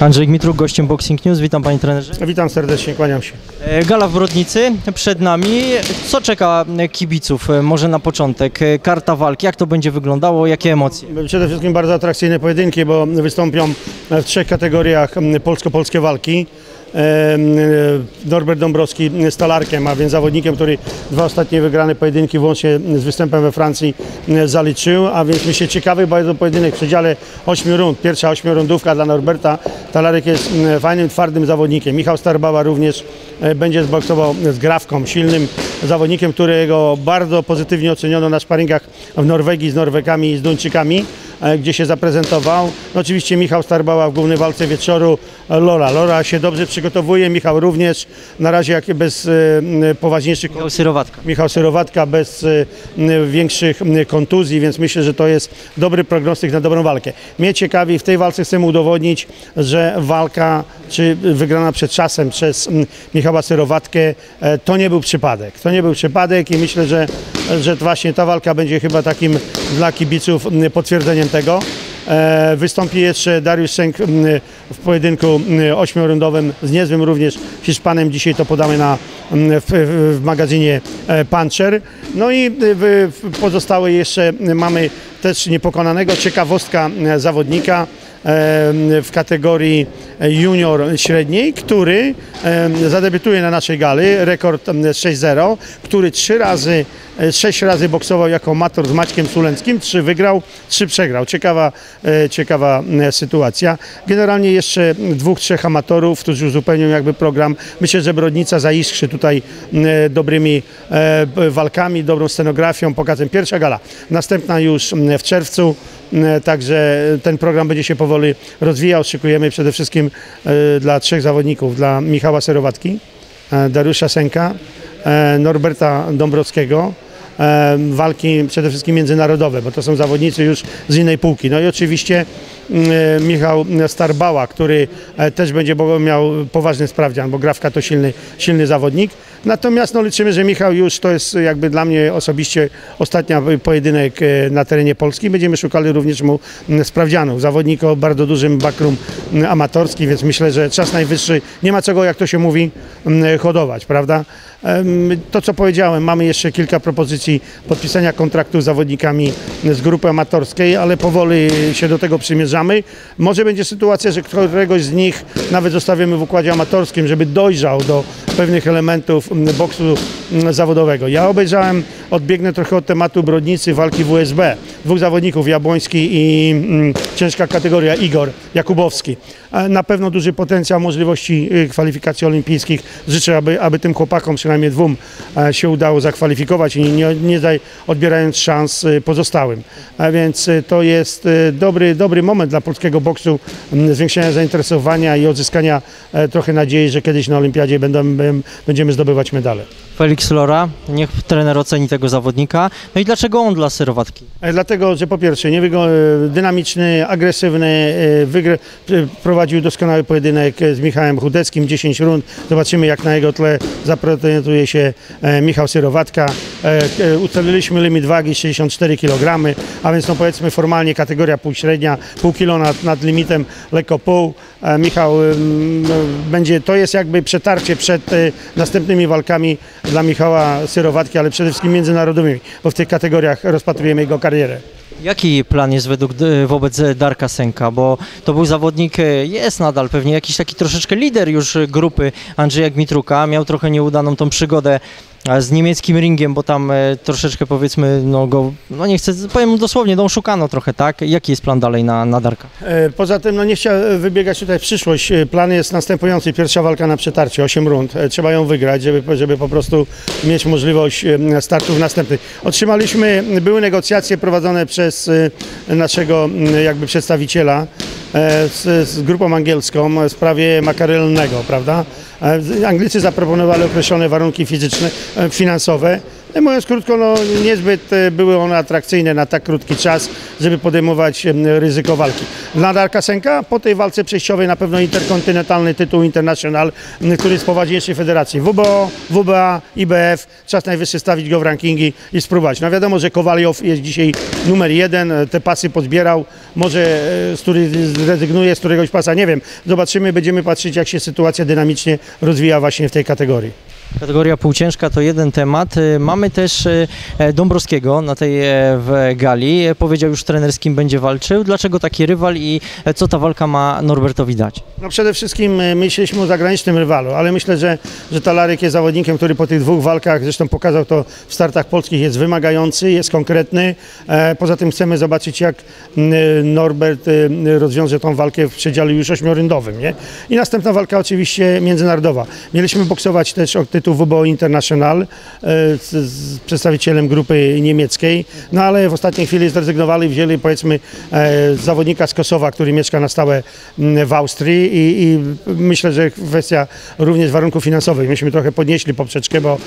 Andrzej Gmitruk, gościem Boxing News. Witam panie trenerze. Witam serdecznie, kłaniam się. E, Gala w Brodnicy przed nami. Co czeka kibiców? E, Może na początek e, karta walki. Jak to będzie wyglądało? Jakie emocje? Przede wszystkim bardzo atrakcyjne pojedynki, bo wystąpią w trzech kategoriach polsko-polskie walki. E, Norbert Dąbrowski z Talarkiem, a więc zawodnikiem, który dwa ostatnie wygrane pojedynki włącznie z występem we Francji zaliczył, a więc myślę ciekawy bardzo pojedynek w przedziale 8 rund. Pierwsza ośmiorundówka dla Norberta. Talarek jest fajnym, twardym zawodnikiem. Michał Starbała również e, będzie zboksował z Grawką, silnym zawodnikiem, którego bardzo pozytywnie oceniono na sparingach w Norwegii z Norwegami i z Duńczykami gdzie się zaprezentował. No oczywiście Michał Starbała w głównej walce wieczoru e, Lola. Lola się dobrze przygotowuje, Michał również, na razie jak bez e, poważniejszych Michał Syrowatka. Michał Syrowatka bez e, większych kontuzji, więc myślę, że to jest dobry prognostyk na dobrą walkę. Mnie ciekawi, w tej walce chcemy udowodnić, że walka, czy wygrana przed czasem przez Michała Syrowatkę, to nie był przypadek. To nie był przypadek i myślę, że, że właśnie ta walka będzie chyba takim dla kibiców potwierdzeniem tego. E, Wystąpi jeszcze Dariusz Sęk w pojedynku ośmiorundowym z niezłym również Hiszpanem. Dzisiaj to podamy na, w, w magazynie e, Puncher. No i w pozostałe jeszcze mamy też niepokonanego ciekawostka e, zawodnika e, w kategorii junior średniej, który zadebiutuje na naszej gali, rekord em, 6-0, który trzy razy, e, sześć razy boksował jako amator z Maćkiem Sulenckim, trzy wygrał, trzy przegrał. Ciekawa, e, ciekawa e, sytuacja. Generalnie jeszcze dwóch, trzech amatorów, którzy uzupełnią jakby program. Myślę, że Brodnica zaiskrzy tutaj dobrymi walkami, dobrą scenografią, pokazem. Pierwsza gala, następna już w czerwcu. Także ten program będzie się powoli rozwijał. Szykujemy przede wszystkim e, dla trzech zawodników, dla Michała Serowatki, e, Dariusza Senka, e, Norberta Dąbrowskiego. Walki przede wszystkim międzynarodowe, bo to są zawodnicy już z innej półki. No i oczywiście Michał Starbała, który też będzie miał poważny sprawdzian, bo Grawka to silny, silny zawodnik. Natomiast no, liczymy, że Michał już to jest jakby dla mnie osobiście ostatnia pojedynek e, na terenie Polski. Będziemy szukali również mu m, sprawdzianów. Zawodnik o bardzo dużym backroom m, amatorskim, więc myślę, że czas najwyższy. Nie ma czego, jak to się mówi, m, hodować, prawda? To, co powiedziałem, mamy jeszcze kilka propozycji podpisania kontraktu z zawodnikami z grupy amatorskiej, ale powoli się do tego przymierzamy. Może będzie sytuacja, że któregoś z nich nawet zostawimy w układzie amatorskim, żeby dojrzał do pewnych elementów boksu m, zawodowego. Ja obejrzałem, odbiegnę trochę od tematu Brodnicy, walki WSB. Dwóch zawodników, Jabłoński i mm, ciężka kategoria Igor Jakubowski. E, Na pewno duży potencjał możliwości y, kwalifikacji olimpijskich. Życzę, aby, aby tym chłopakom, przynajmniej dwóm, e, się udało zakwalifikować i nie, nie daj, odbierając szans y, pozostałym. A więc y, to jest dobry, dobry moment dla polskiego boksu, m, zwiększenia zainteresowania i odzyskania e, trochę nadziei, że kiedyś na olimpiadzie będą, będziemy zdobywać medale. Felix Lora, niech trener oceni tego zawodnika. No i dlaczego on dla Syrowatki? E, Dlatego, że po pierwsze e, dynamiczny, agresywny, e, wygr- prowadził doskonały pojedynek z Michałem Chudeckim, 10 rund. Zobaczymy jak na jego tle zaprezentuje się Michał Syrowatka. Ustaliliśmy limit wagi 64 kg, a więc no powiedzmy formalnie kategoria półśrednia, pół kilo nad, nad limitem, lekko pół. Michał będzie, to jest jakby przetarcie przed następnymi walkami dla Michała Syrowatki, ale przede wszystkim międzynarodowymi, bo w tych kategoriach rozpatrujemy jego karierę. Jaki plan jest według e, wobec Darka Senka? Bo to był zawodnik, e, jest nadal pewnie jakiś taki troszeczkę lider już grupy Andrzeja Gmitruka. Miał trochę nieudaną tą przygodę z niemieckim ringiem, bo tam e, troszeczkę powiedzmy, no go, no nie chcę, powiem dosłownie, no oszukano trochę, tak? Jaki jest plan dalej na, na Darka? E, Poza tym no nie chciałem wybiegać tutaj w przyszłość. E, Plan jest następujący. Pierwsza walka na przetarcie, 8 rund. Trzeba ją wygrać, żeby, żeby po prostu mieć możliwość startów następnych. Otrzymaliśmy, były negocjacje prowadzone przez naszego jakby przedstawiciela z, z grupą angielską w sprawie makarelnego, prawda? E, Anglicy zaproponowali określone warunki fizyczne, e, finansowe. No, mówiąc krótko, no, niezbyt e, były one atrakcyjne na tak krótki czas, żeby podejmować em, ryzyko walki. Dla Darka Senka po tej walce przejściowej na pewno interkontynentalny tytuł International, który jest poważniejszej federacji. WBO, WBA, IBF, czas najwyższy stawić go w rankingi i spróbować. No wiadomo, że Kowaliow jest dzisiaj numer jeden, e, te pasy podbierał, może e, z który zrezygnuje z któregoś pasa, nie wiem. Zobaczymy, będziemy patrzeć jak się sytuacja dynamicznie rozwija właśnie w tej kategorii. Kategoria półciężka to jeden temat. Y, Mamy też y, e, Dąbrowskiego na tej e, w gali. Powiedział już trener, z kim będzie walczył. Dlaczego taki rywal i e, co ta walka ma Norbertowi dać? No przede wszystkim myśleliśmy o zagranicznym rywalu, ale myślę, że, że Talarek jest zawodnikiem, który po tych dwóch walkach, zresztą pokazał to w startach polskich, jest wymagający, jest konkretny. Poza tym chcemy zobaczyć, jak Norbert rozwiąże tą walkę w przedziale już ośmioryndowym. Nie? I następna walka oczywiście międzynarodowa. Mieliśmy boksować też o tytuł WBO International e, z, z przedstawicielem grupy niemieckiej, no ale w ostatniej chwili zrezygnowali, wzięli powiedzmy e, zawodnika z Kosowa, który mieszka na stałe w Austrii i, i myślę, że kwestia również warunków finansowych. Myśmy trochę podnieśli poprzeczkę, bo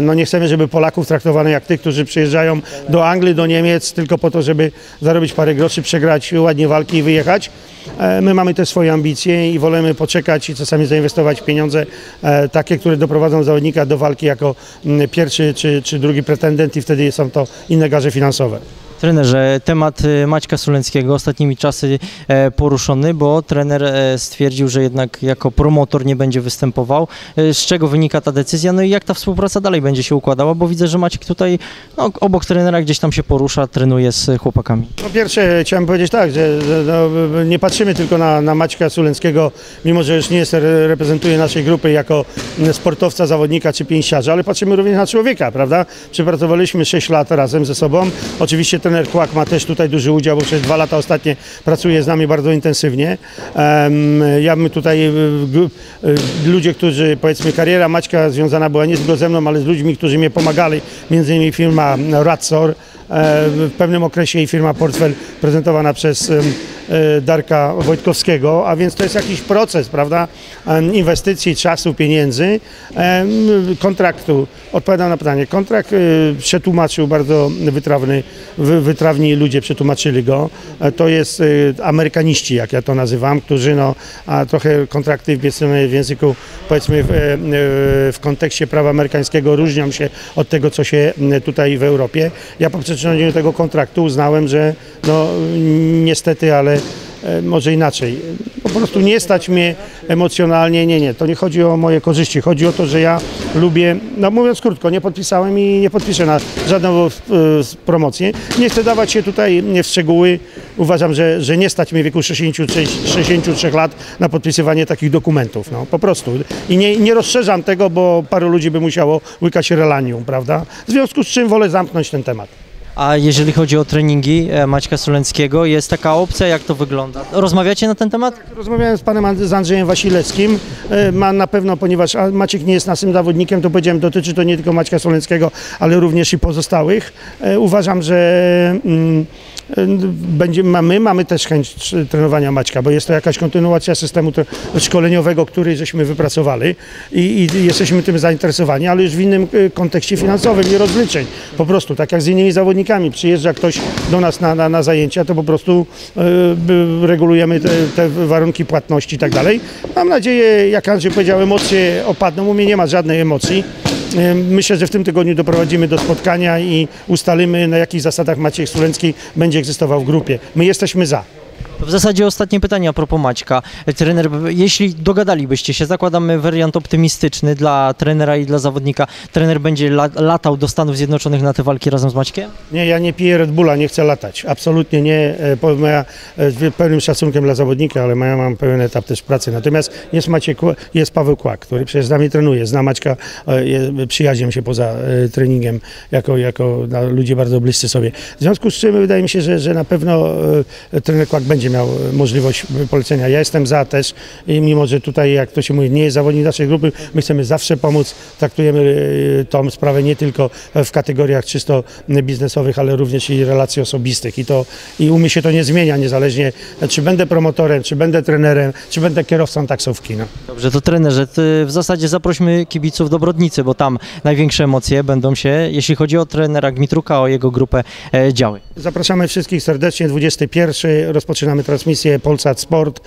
no nie chcemy, żeby Polaków traktowano jak tych, którzy przyjeżdżają do Anglii, do Niemiec tylko po to, żeby zarobić parę groszy, przegrać ładnie walki i wyjechać. E, My mamy też swoje ambicje i wolemy poczekać i czasami zainwestować pieniądze e, takie, które doprowadzą zawodnika do walki jako mm, pierwszy czy, czy drugi pretendent i wtedy są to inne garze finansowe. Trenerze, temat y, Maćka Sulenckiego ostatnimi czasy e, poruszony, bo trener e, stwierdził, że jednak jako promotor nie będzie występował. E, Z czego wynika ta decyzja? No i jak ta współpraca dalej będzie się układała? Bo widzę, że Maciek tutaj no, obok trenera gdzieś tam się porusza, trenuje z chłopakami. Po pierwsze chciałem powiedzieć tak, że, no, nie patrzymy tylko na, na Maćka Sulenckiego, mimo że już nie jest, reprezentuje naszej grupy jako sportowca, zawodnika czy pięściarza, ale patrzymy również na człowieka, prawda? Przepracowaliśmy 6 lat razem ze sobą. Oczywiście trener Kłak ma też tutaj duży udział, bo przez dwa lata ostatnie pracuje z nami bardzo intensywnie. Ja bym tutaj e, e, ludzie, którzy powiedzmy kariera Maćka związana była nie tylko ze mną, ale z ludźmi, którzy mnie pomagali, między innymi firma Radzor, e, w pewnym okresie i firma Portfel prezentowana przez e, Darka Wojtkowskiego, a więc to jest jakiś proces, prawda, em, inwestycji, czasu, pieniędzy, kontraktu. Odpowiadam na pytanie. Kontrakt e, przetłumaczył bardzo wytrawny, wy- wytrawni ludzie przetłumaczyli go. E, To jest e, amerykaniści, jak ja to nazywam, którzy no, a trochę kontrakty w języku, powiedzmy w, e, e, w kontekście prawa amerykańskiego różnią się od tego, co się tutaj w Europie. Ja po przeczytaniu tego kontraktu uznałem, że no niestety, ale e, może inaczej. Po prostu nie stać mnie emocjonalnie, nie, nie, to nie chodzi o moje korzyści, chodzi o to, że ja lubię, no mówiąc krótko, nie podpisałem i nie podpiszę na żadną e, promocję. Nie chcę dawać się tutaj w szczegóły. Uważam, że, że nie stać mnie w wieku 63, 63 lat na podpisywanie takich dokumentów, no po prostu. I nie, nie rozszerzam tego, bo paru ludzi by musiało łykać relanium, prawda? W związku z czym wolę zamknąć ten temat. A jeżeli chodzi o treningi e, Maćka Sulenckiego, jest taka opcja, jak to wygląda? Rozmawiacie na ten temat? Rozmawiałem z panem z Andrzejem Wasilewskim. E, Ma na pewno, ponieważ Maciek nie jest naszym zawodnikiem, to powiedziałem, dotyczy to nie tylko Maćka Soleckiego, ale również i pozostałych. E, Uważam, że mm, będzie, ma- my mamy też chęć tr- trenowania Maćka, bo jest to jakaś kontynuacja systemu szkoleniowego, który żeśmy wypracowali i, i jesteśmy tym zainteresowani, ale już w innym kontekście finansowym i rozliczeń. Po prostu, tak jak z innymi zawodnikami. Przyjeżdża ktoś do nas na, na, na zajęcia, to po prostu by- regulujemy te, te warunki płatności i tak dalej. Mam nadzieję, jak Andrzej powiedział, emocje opadną. U mnie nie ma żadnej emocji. E, Myślę, że w tym tygodniu doprowadzimy do spotkania i ustalimy, na jakich zasadach Maciej Stulencki będzie egzystował w grupie. My jesteśmy za. W zasadzie ostatnie pytanie a propos Maćka. Trener, jeśli dogadalibyście się, zakładamy wariant optymistyczny dla trenera i dla zawodnika, trener będzie la latał do Stanów Zjednoczonych na te walki razem z Maćkiem? Nie, ja nie piję Red Bulla, nie chcę latać. Absolutnie nie. E, Ja e, z pełnym szacunkiem dla zawodnika, ale ja mam pełen etap też pracy. Natomiast jest Maciek, jest Paweł Kłak, który przecież z nami trenuje. Zna Maćka, e, przyjaźnią się poza treningiem jako, jako ludzie bardzo bliscy sobie. W związku z czym wydaje mi się, że, że na pewno trener Kłak będzie będzie miał e, możliwość polecenia. Ja jestem za też i mimo, że tutaj, jak to się mówi, nie jest zawodnik naszej grupy, my chcemy zawsze pomóc. Traktujemy e, tą sprawę nie tylko w kategoriach czysto biznesowych, ale również i relacji osobistych. I, to, I u mnie się to nie zmienia, niezależnie czy będę promotorem, czy będę trenerem, czy będę kierowcą taksówki. No. Dobrze, to trenerze, w zasadzie zaprośmy kibiców do Brodnicy, bo tam największe emocje będą się, jeśli chodzi o trenera Gmitruka, o jego grupę e, działy. Zapraszamy wszystkich serdecznie. 21 rozpoczynamy transmisję Polsat Sport,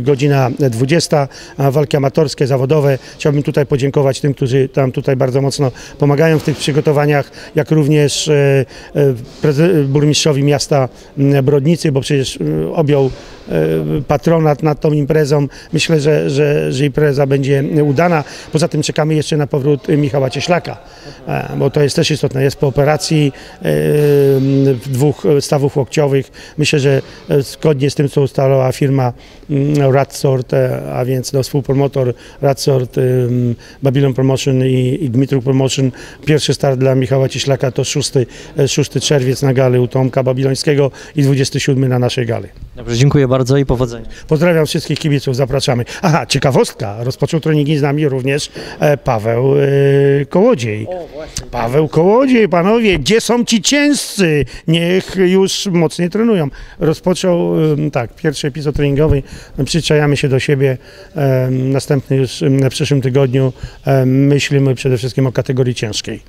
godzina 20, a walki amatorskie, zawodowe. Chciałbym tutaj podziękować tym, którzy tam tutaj bardzo mocno pomagają w tych przygotowaniach, jak również e, e, burmistrzowi miasta Brodnicy, bo przecież objął e, patronat nad tą imprezą. Myślę, że, że, że impreza będzie udana. Poza tym czekamy jeszcze na powrót Michała Cieślaka, bo to jest też istotne. Jest po operacji dwóch stawów łokciowych. Myślę, że zgodnie z tym, co ustalała firma mm, Radsort, e, a więc no, współpromotor Radsort, Babylon Promotion i, i Dmitruk Promotion. Pierwszy start dla Michała Cieślaka to 6, e, 6 czerwiec na gali u Tomka Babilońskiego i 27 na naszej gali. Dobrze, dziękuję bardzo i powodzenia. Pozdrawiam wszystkich kibiców, zapraszamy. Aha, ciekawostka, rozpoczął treningi z nami również e, Paweł e, Kołodziej. Paweł Kołodziej, panowie, gdzie są ci ciężcy? Niech już mocniej trenują. Rozpoczął, em, tak, pierwszy epizod treningowy, przyczajamy się do siebie. Następny już w przyszłym tygodniu myślimy przede wszystkim o kategorii ciężkiej.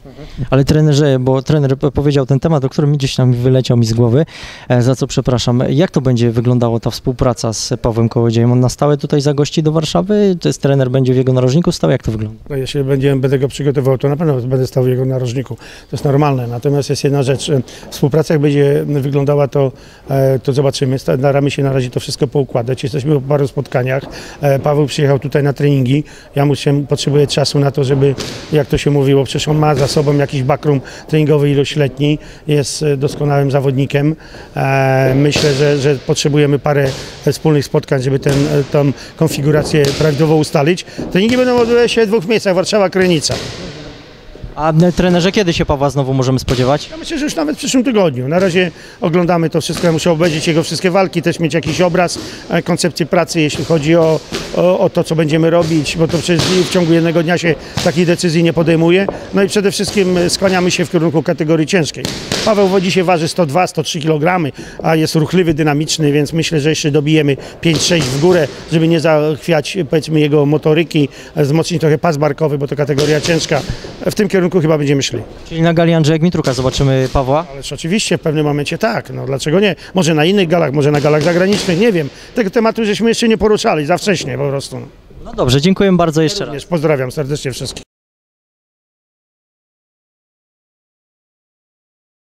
Ale trenerze, bo trener powiedział ten temat, o którym gdzieś tam wyleciał mi z głowy, e, za co przepraszam. Jak to będzie wyglądało ta współpraca z Pawłem Kołodziejem? On na stałe tutaj zagości do Warszawy? Czy jest trener będzie w jego narożniku stał? Jak to wygląda? No, jeśli będziemy, będę go przygotował, to na pewno będę stał w jego narożniku. To jest normalne. Natomiast jest jedna rzecz. Współpraca jak będzie wyglądała, to, e, to zobaczymy. Staramy się na razie to wszystko poukładać. Jesteśmy po paru spotkaniach. E, Paweł przyjechał tutaj na treningi. Ja musiałem, potrzebuję czasu na to, żeby, jak to się mówiło, przecież on ma za sobą jakiś backroom treningowy ilośletni. Jest e, doskonałym zawodnikiem. E, Myślę, że, że potrzebujemy parę wspólnych spotkań, żeby ten, konfigurację prawidłowo ustalić. Treningi będą odbywały się w dwóch miejscach, Warszawa, Krynica. A trenerze, kiedy się Pawła znowu możemy spodziewać? Ja myślę, że już nawet w przyszłym tygodniu. Na razie oglądamy to wszystko. Ja muszę obejrzeć jego wszystkie walki, też mieć jakiś obraz e, koncepcji pracy, jeśli chodzi o, o, o to, co będziemy robić, bo to przecież w ciągu jednego dnia się takich decyzji nie podejmuje. No i przede wszystkim e, skłaniamy się w kierunku kategorii ciężkiej. Paweł w dzisiaj waży 102-103 kg, a jest ruchliwy, dynamiczny, więc myślę, że jeszcze dobijemy 5-6 w górę, żeby nie zachwiać powiedzmy jego motoryki, wzmocnić trochę pas barkowy, bo to kategoria ciężka. W tym kierunku chyba będziemy szli. Czyli na gali Andrzeja Gmitruka zobaczymy Pawła? Ależ oczywiście w pewnym momencie tak, no dlaczego nie? Może na innych galach, może na galach zagranicznych, nie wiem. Tego tematu żeśmy jeszcze nie poruszali, za wcześnie po prostu. No dobrze, dziękuję bardzo jeszcze raz. Pozdrawiam serdecznie wszystkich.